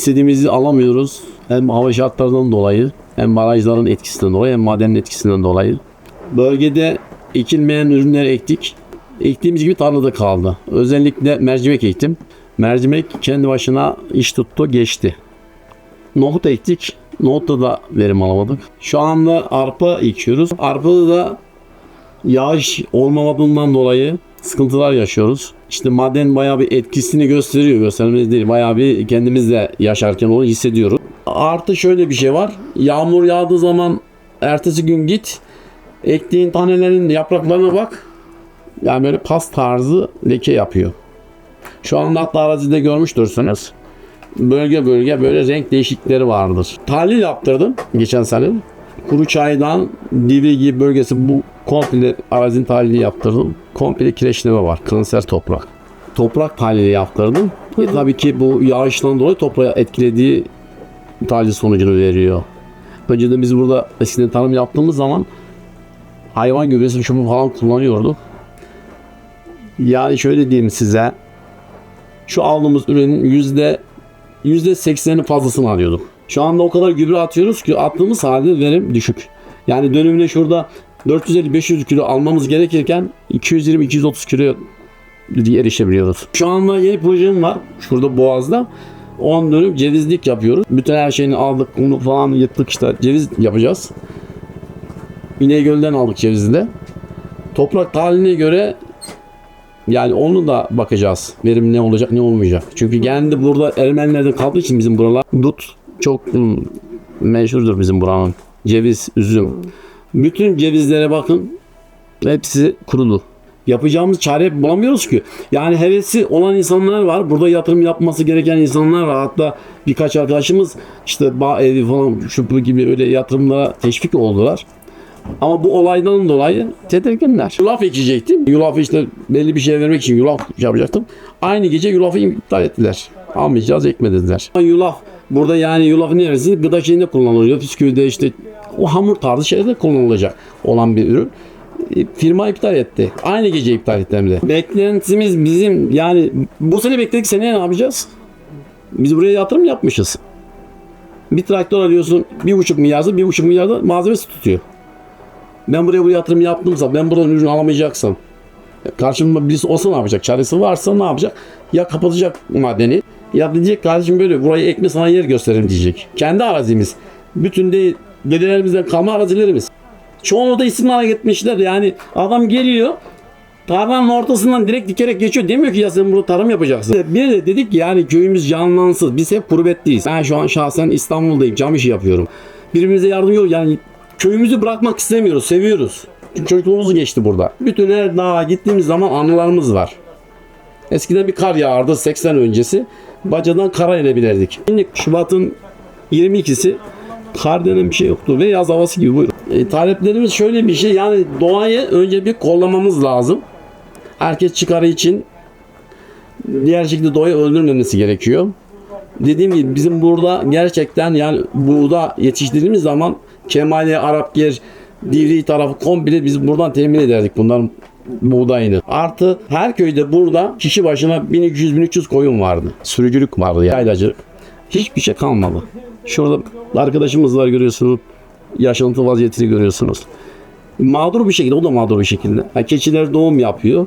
istediğimizi alamıyoruz. Hem hava şartlarından dolayı hem barajların etkisinden dolayı hem madenin etkisinden dolayı. Bölgede ekilmeyen ürünleri ektik. Ektiğimiz gibi tarlada kaldı. Özellikle mercimek ektim. Mercimek kendi başına iş tuttu geçti. Nohut ektik. Nohutta da verim alamadık. Şu anda arpa ekiyoruz. Arpada da yağış olmamadığından dolayı sıkıntılar yaşıyoruz. İşte maden bayağı bir etkisini gösteriyor. Göstermez değil. Bayağı bir kendimiz de yaşarken onu hissediyoruz. Artı şöyle bir şey var. Yağmur yağdığı zaman ertesi gün git. Ektiğin tanelerin yapraklarına bak. Yani böyle pas tarzı leke yapıyor. Şu anda hatta arazide görmüştürsünüz. Bölge bölge böyle renk değişiklikleri vardır. Tahlil yaptırdım geçen sene. Kuru çaydan Divriği bölgesi bu komple arazinin tahlili yaptırdım. Komple kireçleme var. Kanser toprak. Toprak tahlili yaptırdım. E, tabii ki bu yağıştan dolayı toprağı etkilediği tahlil sonucunu veriyor. Önceden biz burada eskiden tarım yaptığımız zaman hayvan gübresi şu bu falan kullanıyorduk. Yani şöyle diyeyim size. Şu aldığımız ürünün yüzde yüzde sekseni fazlasını alıyorduk. Şu anda o kadar gübre atıyoruz ki attığımız halde verim düşük. Yani dönümüne şurada 450-500 kilo almamız gerekirken 220-230 kilo erişebiliyoruz. Şu anda yeni projem var. Şurada Boğaz'da. 10 dönüm cevizlik yapıyoruz. Bütün her şeyini aldık, unu falan yıktık işte. Ceviz yapacağız. İnegöl'den aldık cevizi de. Toprak tahaline göre yani onu da bakacağız. Verim ne olacak ne olmayacak. Çünkü kendi burada Ermenilerden kaldığı için bizim buralar dut çok hmm, meşhurdur bizim buranın. Ceviz, üzüm. Bütün cevizlere bakın. Hepsi kurulu. Yapacağımız çare bulamıyoruz ki. Yani hevesi olan insanlar var. Burada yatırım yapması gereken insanlar var. Hatta birkaç arkadaşımız işte bağ evi falan şu gibi öyle yatırımlara teşvik oldular. Ama bu olaydan dolayı tedirginler. Yulaf ekecektim. Yulafı işte belli bir şey vermek için yulaf yapacaktım. Aynı gece yulafı iptal ettiler. Almayacağız ekme. Yulaf burada yani yulaf neresi? Gıda şeyinde kullanılıyor. Bisküvide işte o hamur tarzı şeyde kullanılacak olan bir ürün. E, Firma iptal etti. Aynı gece iptal etti hem de. Beklentimiz bizim yani bu sene bekledik seneye ne yapacağız? Biz buraya yatırım yapmışız. Bir traktör alıyorsun bir buçuk milyarda bir buçuk milyarda malzemesi tutuyor. Ben buraya bu yatırım yaptımsa ben buradan ürün alamayacaksam karşımda birisi olsa ne yapacak? Çaresi varsa ne yapacak? Ya kapatacak madeni ya diyecek kardeşim böyle burayı ekme sana yer gösterelim diyecek. Kendi arazimiz. Bütün de dedelerimizden kalma arazilerimiz. Çoğunu da istimlala gitmişler. Yani adam geliyor tarlanın ortasından direkt dikerek geçiyor. Demiyor ki ya sen burada tarım yapacaksın. Bir de dedik ki yani köyümüz canlansın. Biz hep gurbetteyiz. Ben şu an şahsen İstanbul'dayım. Cam işi yapıyorum. Birbirimize yardımcı ol. Yani köyümüzü bırakmak istemiyoruz. Seviyoruz. Çünkü çocukluğumuz geçti burada. Bütün her dağa gittiğimiz zaman anılarımız var. Eskiden bir kar yağardı 80 öncesi. Bacadan kara inebilirdik. Şimdi Şubat'ın 22'si kar denen bir şey yoktu ve yaz havası gibi buyurun. E, taleplerimiz şöyle bir şey yani doğayı önce bir kollamamız lazım. Herkes çıkarı için diğer şekilde doğayı öldürmemesi gerekiyor. Dediğim gibi bizim burada gerçekten yani buğda yetiştirdiğimiz zaman Kemaliye, Arapger, Divri tarafı komple biz buradan temin ederdik bunların buğdayını. Artı her köyde burada kişi başına 1200-1300 koyun vardı. Sürücülük vardı yani. Yaylacılık. Hiçbir şey kalmadı. Şurada arkadaşımız var görüyorsunuz. Yaşantı vaziyetini görüyorsunuz. Mağdur bir şekilde, o da mağdur bir şekilde. Ha, keçiler doğum yapıyor.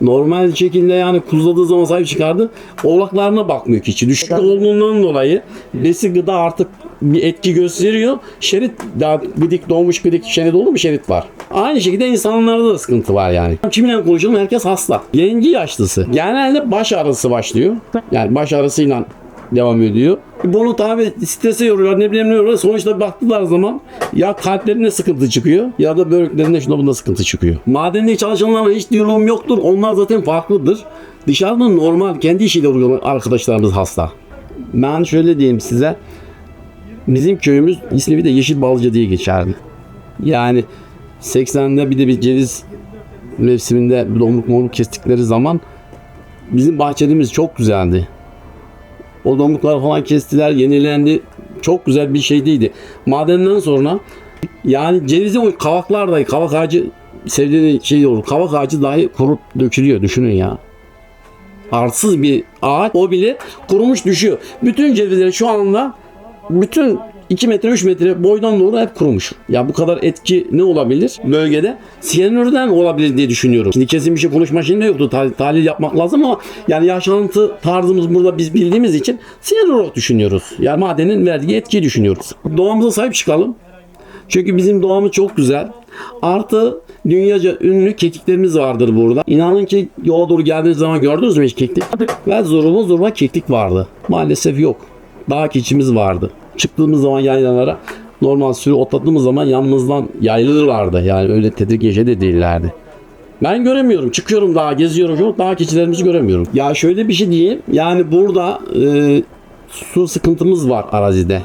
Normal şekilde yani kuzladığı zaman sahip çıkardı. Oğlaklarına bakmıyor keçi. Düşük olduğundan dolayı besi gıda artık bir etki gösteriyor. Şerit daha gıdik doğmuş gıdik şerit oldu mu şerit var. Aynı şekilde insanlarda da sıkıntı var yani. Kiminle konuşalım herkes hasta. Genci yaşlısı. Genelde baş ağrısı başlıyor. Yani baş ağrısıyla devam ediyor. Bunu tabi strese yoruyorlar ne bileyim ne yoruyorlar. Sonuçta baktılar zaman ya kalplerinde sıkıntı çıkıyor ya da böbreklerinde şunda bunda sıkıntı çıkıyor. Madende çalışanlarla hiç diyalogum yoktur. Onlar zaten farklıdır. Dışarıda normal kendi işiyle uğrayan arkadaşlarımız hasta. Ben şöyle diyeyim size. Bizim köyümüz ismi de Yeşil Balcı diye geçerdi. Yani 80'de bir de bir ceviz mevsiminde domluk momluk kestikleri zaman bizim bahçelerimiz çok güzeldi. O domluklar falan kestiler, yenilendi. Çok güzel bir şeydiydi. Madenden sonra yani cevizi kavaklar dahi, kavak ağacı sevdiği şey olur. Kavak ağacı dahi kurup dökülüyor düşünün ya. arsız bir ağaç o bile kurumuş düşüyor. Bütün cevizleri şu anda bütün 2 metre 3 metre boydan doğru hep kurumuş. Ya bu kadar etki ne olabilir bölgede? Siyanürden olabilir diye düşünüyorum. Şimdi kesin bir şey konuşma şeyinde yoktu. Tahlil, tahlil yapmak lazım ama yani yaşantı tarzımız burada biz bildiğimiz için siyanür olarak düşünüyoruz. Yani madenin verdiği etkiyi düşünüyoruz. Doğamıza sahip çıkalım. Çünkü bizim doğamız çok güzel. Artı dünyaca ünlü kekiklerimiz vardır burada. İnanın ki yola doğru geldiğiniz zaman gördünüz mü hiç keklik? Ve zoruma zoruma keklik vardı. Maalesef yok. Dağ keçimiz vardı. Çıktığımız zaman yaylalara normal sürü otladığımız zaman yanımızdan yayılırlardı. Yani öyle tedirgin de değillerdi. Ben göremiyorum. Çıkıyorum daha geziyorum. Yok dağ keçilerimizi göremiyorum. Ya şöyle bir şey diyeyim. Yani burada e, su sıkıntımız var arazide.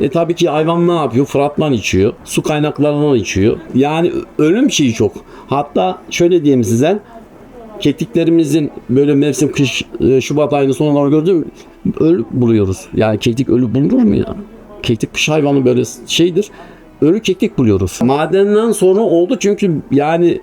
E tabii ki hayvan ne yapıyor? Fırat'tan içiyor. Su kaynaklarından içiyor. Yani ölüm şeyi çok. Hatta şöyle diyeyim size. Kekliklerimizin böyle mevsim kış e, Şubat ayının sonuna gördüm ölü buluyoruz. Yani keklik ölü bulunur mu ya? Keklik kış hayvanı böyle şeydir. Ölü keklik buluyoruz. Madenden sonra oldu çünkü yani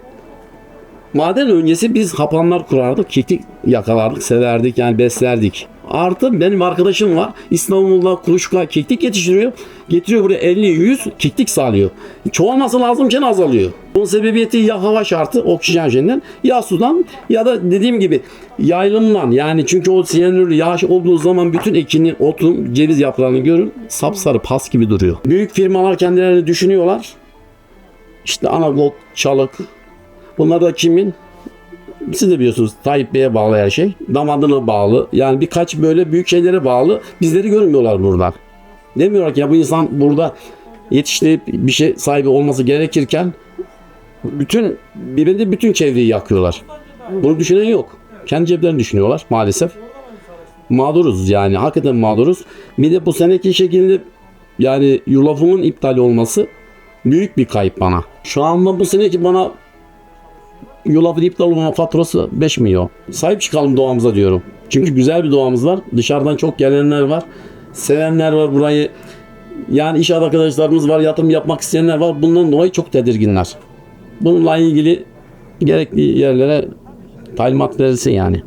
Maden öncesi biz hapanlar kurardık, keklik yakalardık, severdik yani beslerdik. Artı benim arkadaşım var İstanbul'da kuluçka keklik yetiştiriyor. Getiriyor buraya 50-100 keklik sağlıyor. Çoğalması lazımken azalıyor. Bunun sebebiyeti ya hava şartı oksijen jeninden ya sudan ya da dediğim gibi yaylımdan. Yani çünkü o siyanürlü yağış olduğu zaman bütün ekinin, otun, ceviz yaprağını görün sapsarı pas gibi duruyor. Büyük firmalar kendilerini düşünüyorlar. İşte Anagold, Çalık, Bunlar da kimin? Siz de biliyorsunuz Tayyip Bey'e bağlı her şey. Damadına bağlı. Yani birkaç böyle büyük şeylere bağlı. Bizleri görmüyorlar buradan. Demiyorlar ki ya bu insan burada yetiştirip bir şey sahibi olması gerekirken bütün birinde bütün çevreyi yakıyorlar. Bunu düşünen yok. Kendi ceplerini düşünüyorlar maalesef. Mağduruz yani hakikaten mağduruz. Bir de bu seneki şekilde yani yulafımın iptal olması büyük bir kayıp bana. Şu anda bu seneki bana yulafın iptal olma faturası 5 milyon. Sahip çıkalım doğamıza diyorum. Çünkü güzel bir doğamız var. Dışarıdan çok gelenler var. Sevenler var burayı. Yani iş arkadaşlarımız var, yatırım yapmak isteyenler var. Bundan dolayı çok tedirginler. Bununla ilgili gerekli yerlere talimat verilsin yani.